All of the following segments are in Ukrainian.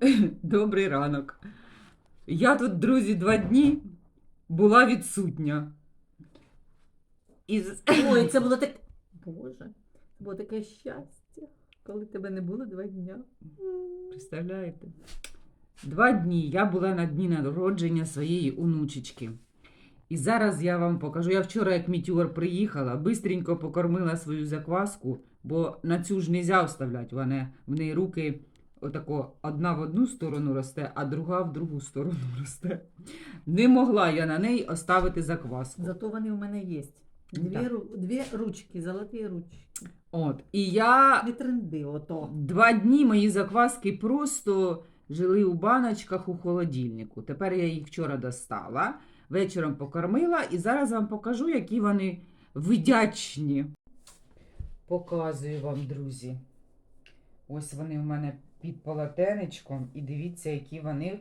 Добрий ранок. Я тут, друзі, два дні була відсутня. І... Ой, це було так. Боже, було таке щастя, коли тебе не було два дня. Представляєте? Два дні я була на дні народження своєї онучечки. І зараз я вам покажу. Я вчора, як мітюр приїхала, бистренько покормила свою закваску, бо на цю ж не можна вставляти. В неї руки отако одна в одну сторону росте, а друга в другу сторону росте. Не могла я на неї оставити закваску. Зато вони у мене є. Дві, ру... Дві ручки, золоті ручки. От. І я Не тренди, ото. Два дні мої закваски просто жили у баночках у холодильнику. Тепер я їх вчора достала, вечором покормила і зараз вам покажу, які вони вдячні. Показую вам, друзі. Ось вони в мене під полотенечком, і дивіться, які вони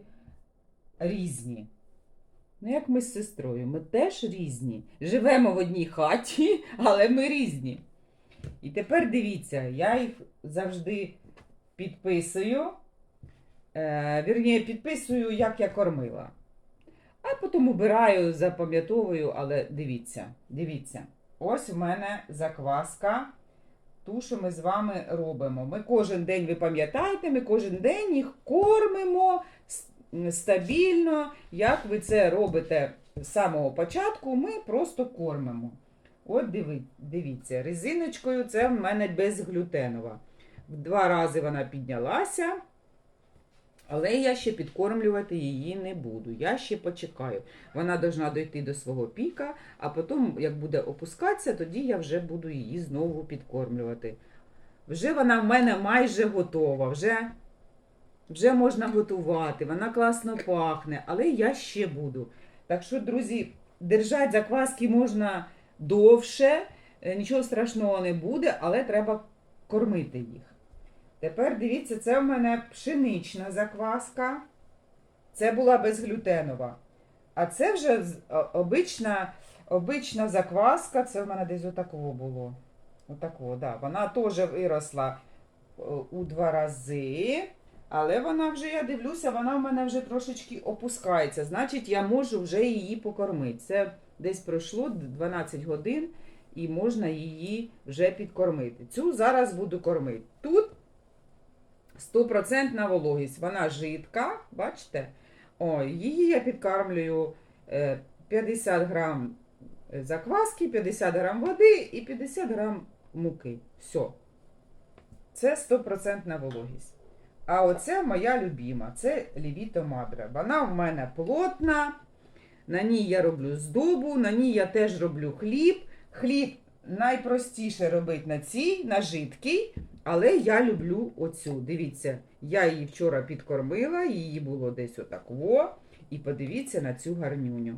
різні. Ну, як ми з сестрою, ми теж різні. Живемо в одній хаті, але ми різні. І тепер дивіться, я їх завжди підписую. Е, вірніше, підписую, як я кормила. А потім убираю, запам'ятовую, але дивіться, дивіться. Ось в мене закваска. Ту, що ми з вами робимо. Ми кожен день, ви пам'ятаєте, ми кожен день їх кормимо стабільно. Як ви це робите з самого початку, ми просто кормимо. От диви, дивіться, резиночкою це в мене безглютенова. В два рази вона піднялася, але я ще підкормлювати її не буду. Я ще почекаю. Вона повинна дойти до свого піка, а потім, як буде опускатися, тоді я вже буду її знову підкормлювати. Вже вона в мене майже готова, вже, вже можна готувати, вона класно пахне, але я ще буду. Так що, друзі, держати закваски можна довше, е, нічого страшного не буде, але треба кормити їх. Тепер дивіться, це в мене пшенична закваска. Це була безглютенова. А це вже обична, обична закваска, це в мене десь отакого було. Отакого, да. Вона теж виросла е, у два рази. Але вона вже, я дивлюся, вона в мене вже трошечки опускається. Значить, я можу вже її покормити. Це десь пройшло 12 годин і можна її вже підкормити. Цю зараз буду кормити. Тут 100% вологість, вона жидка, бачите? О, її я підкармлюю е, 50 грам закваски, 50 грам води і 50 грам муки. Все. Це 100% вологість. А оце моя любима, це Лівіто Мадре. Вона в мене плотна, на ній я роблю здобу, на ній я теж роблю хліб. Хліб найпростіше робити на цій, на жидкій, але я люблю оцю. Дивіться, я її вчора підкормила, її було десь отакво. І подивіться на цю гарнюню.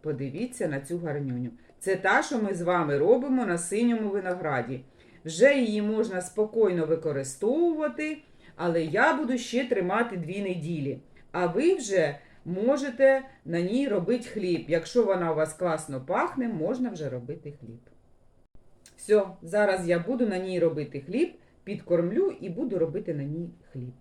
Подивіться на цю гарнюню. Це та, що ми з вами робимо на синьому винограді. Вже її можна спокійно використовувати, але я буду ще тримати дві неділі. А ви вже можете на ній робити хліб. Якщо вона у вас класно пахне, можна вже робити хліб. Все, зараз я буду на ній робити хліб, підкормлю і буду робити на ній хліб.